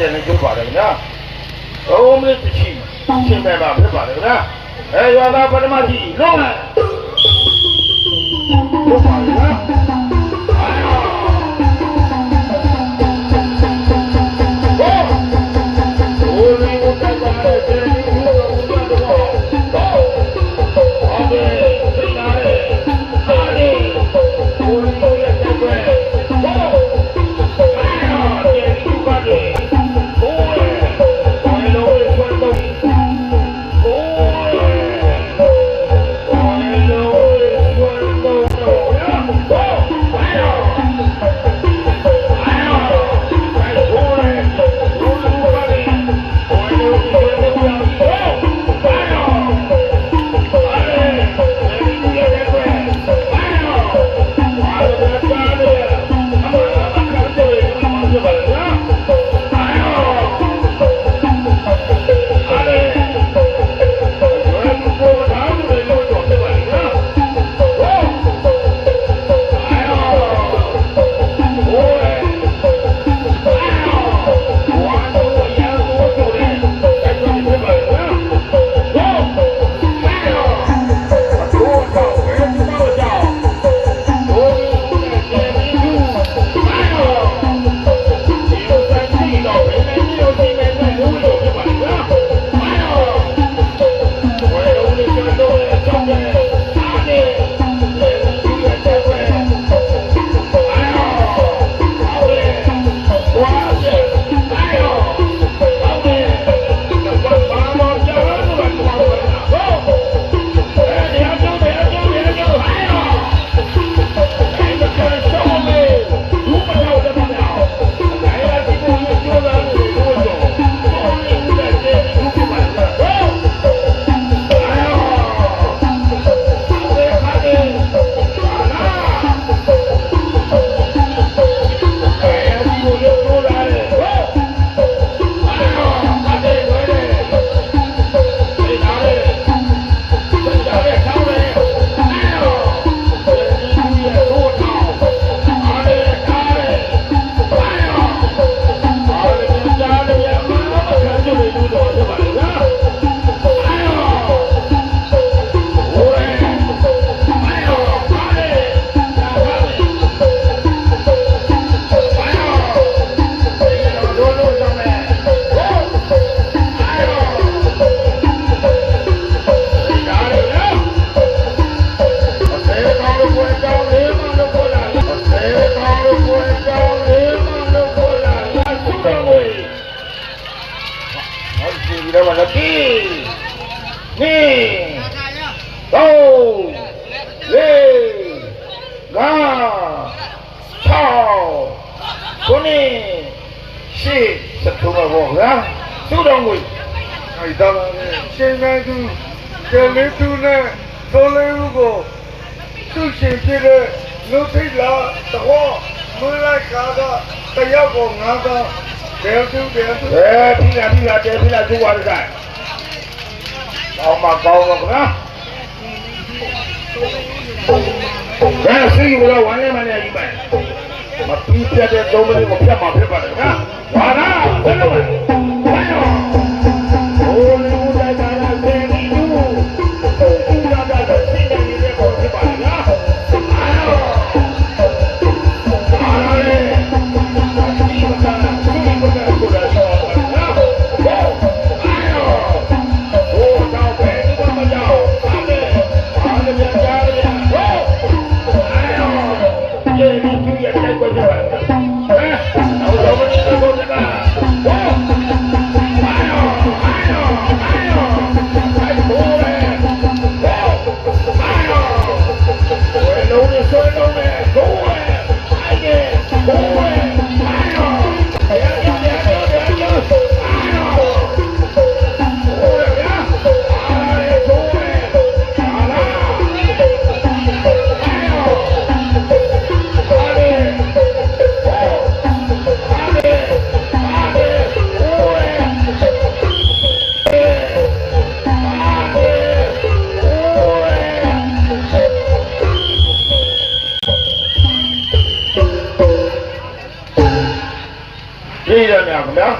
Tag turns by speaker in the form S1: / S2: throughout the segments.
S1: တော့ကျန်နေကြပါတယ်ခင်ဗျာသုံးမိနစ်တစ်ချီရှင်းပြပါဖြစ်ပါတယ်ခင်ဗျာအဲရွာသားပထမကြီးလုံးလိုက်
S2: အဲ့ဒါပါပဲရှင်နိုင်သူကလေးသူနဲ့သုံးလေးဦးကိုသူ့ရှင်ဖြစ်တဲ့လူထိတ်လာတော့မွေးလိုက်ကားကတယောက်ကိုငါးတော့ဘယ်သူဘယ်သူ
S1: အဲပြီးလာပြီးလာတယ်ပြီးလာသူ့ဝါရဆိုင်ကောင်းမကောင်းတော့ဗျာဘယ်စီးလို့ဝမ်းနေမနေကြီးပဲမပြီးပြတဲ့သုံးမိနစ်ကိုပြတ်မှာဖြစ်ပါတယ်ဗျာဟာလားဘယ်လိုလဲ ပြေးရမြခင်ဗျာ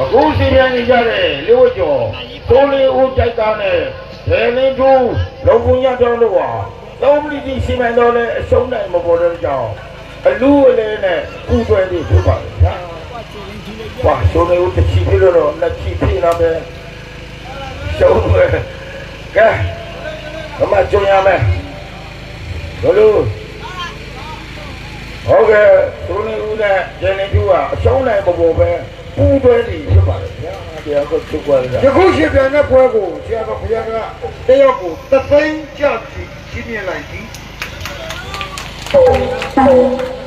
S1: အခုစီပြန်နေကြတဲ့လေးဝတ်ကျော်သုံးလေးဦးကြိုက်ကားနဲ့ဒဲလင်းထူးလုံပုံရတော်တို့ဟာသုံးမိတိစီမံတော်နဲ့အရှုံးနိုင်မပေါ်တဲ့ကြောင့်အလူအလဲနဲ့ဥတွဲပြီးဖြစ်ပါလေဗျာ။ဝါရှုံးနေဦးတစ်ချီဖြစ်လို့တော့လက်ချီဖြစ်လာပဲရှုံးပဲကဲကမကြုံရမယ်ဘလို့ဟုတ်ကဲ့သုံးလေးဦး နဲ့ဒဲလင်းထူးကအရှုံးနိုင်မပေါ်ပဲဥတွဲပြီးဖြစ်ပါလေဗျာ။တရားကိုချုပ်သွားကြ
S2: ယခုရှင်ပြန်တဲ့ပွဲကိုဆရာတော်ဘုရားကတယောက်ကိုသသိန်းကြပြီးကြီးမြင်လိုက်သည်
S1: Thank you.